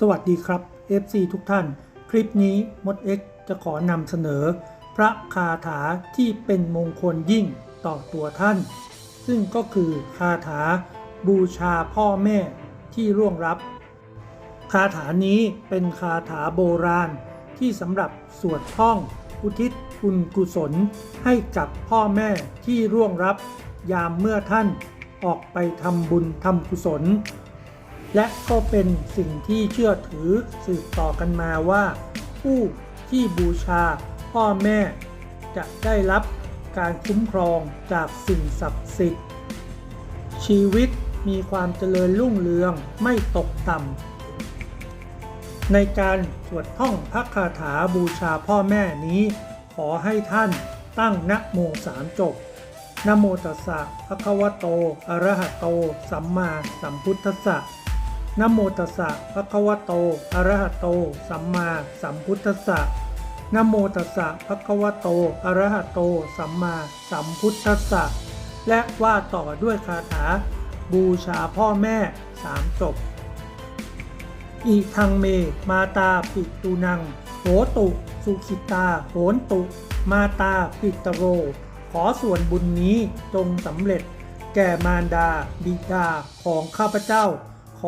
สวัสดีครับ FC ทุกท่าน คลิปนี้มด X จะขอนำเสนอ พระคาถาที่เป็นมงคลยิ่งต่อตัวท่าน ซึ่งก็คือคาถาบูชาพ่อแม่ที่ร่วงรับ คาถานี้เป็นคาถาโบราณที่สำหรับสวดท่องอุทิศบุญกุศลให้กับพ่อแม่ที่ร่วงรับ ยามเมื่อท่านออกไปทำบุญทำกุศล และก็เป็นสิ่งที่เชื่อถือสืบต่อกันมาว่า ผู้ที่บูชาพ่อแม่จะได้รับการคุ้มครองจากสิ่งศักดิ์สิทธิ์ ชีวิตมีความเจริญรุ่งเรืองไม่ตกต่ำ ในการสวดท่องพระคาถาบูชาพ่อแม่นี้ ขอให้ท่านตั้งนะโมสามจบนะโมตัสสะภะคะวะโต อะระหะโต สัมมาสัมพุทธัสสะ นโมตัสสะภะคะวะโต อะระหะโต สัมมาสัมพุทธัสสะนโมตัสสะภะคะวะโต อะระหะโต สัมมาสัมพุทธัสสะ และว่าต่อด้วยคาถา บูชาพ่อแม่สามจบอีทังเม มาตาปิตุนัง โหตุ สุขิตา โหนตุ มาตาปิตโร ขอส่วนบุญนี้จงสำเร็จ แก่มารดาบิดาของข้าพเจ้า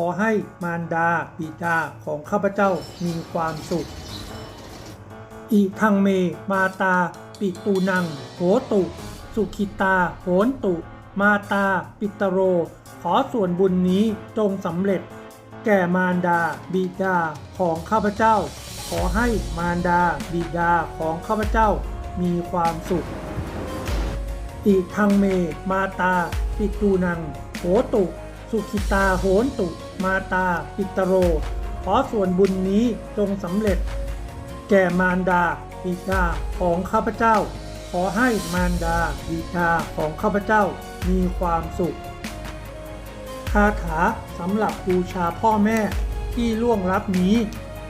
อให้มารดาบิดาของข้าพเจ้ามีความสุขอีทังเมมาตา ปิตูนังโหตุ สุขิตาโหนตุ มาตา ปิตโร ขอส่วนบุญนี้จงสำเร็จ แก่มารดาบิดาของข้าพเจ้า ขอให้มารดาบิดาของข้าพเจ้ามีความสุขอีทังเมมาตา ปิตูนังโหตุ สุขิตาโหนตุมาตา ปิตโร ขอส่วนบุญนี้จงสำเร็จ แก่มารดาบิดาของข้าพเจ้า ขอให้มารดาบิดาของข้าพเจ้ามีความสุขคาถาสำหรับบูชาพ่อแม่ที่ล่วงลับนี้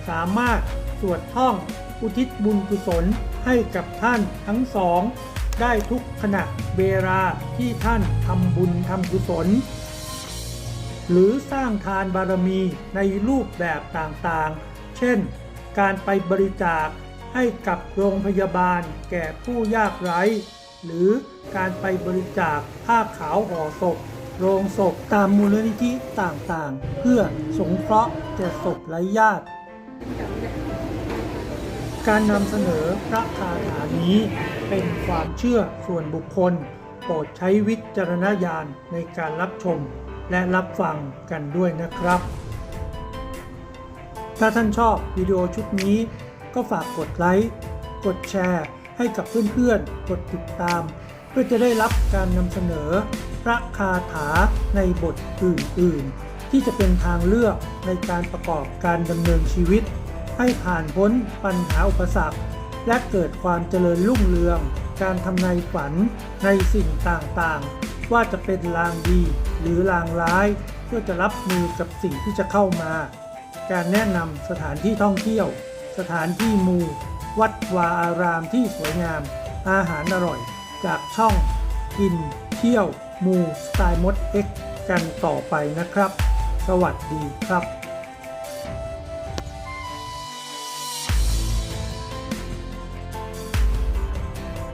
สามารถสวดท่องอุทิศบุญกุศลให้กับท่านทั้งสอง ได้ทุกขณะเวลาที่ท่านทำบุญทำกุศล หรือสร้างทานบารมีในรูปแบบต่างๆ เช่น การไปบริจาคให้กับโรงพยาบาลแก่ผู้ยากไร้ หรือการไปบริจาคผ้าขาวห่อศพ โรงศพตามมูลนิธิต่างๆ เพื่อสงเคราะห์แก่ศพไร้ญาติ การนำเสนอพระคาถานี้เป็นความเชื่อส่วนบุคคล โปรดใช้วิจารณญาณในการรับชม และรับฟังกันด้วยนะครับ ถ้าท่านชอบวิดีโอชุดนี้ ก็ฝากกดไลค์กดแชร์ให้กับเพื่อนๆ กดติดตาม เพื่อจะได้รับการนำเสนอพระคาถาในบทอื่นๆ ที่จะเป็นทางเลือกในการประกอบการดำเนินชีวิต ให้ผ่านพ้นปัญหาอุปสรรค และเกิดความเจริญรุ่งเรือง การทำนายฝันในสิ่งต่างๆ ว่าจะเป็นลางดี หรือลางร้าย เพื่อจะรับมือกับสิ่งที่จะเข้ามา การแนะนำสถานที่ท่องเที่ยว สถานที่มู วัดวาอารามที่สวยงาม อาหารอร่อย จากช่อง กิน เที่ยว มูสไตล์มดเอ็กกันต่อไปนะครับ สวัสดีครับ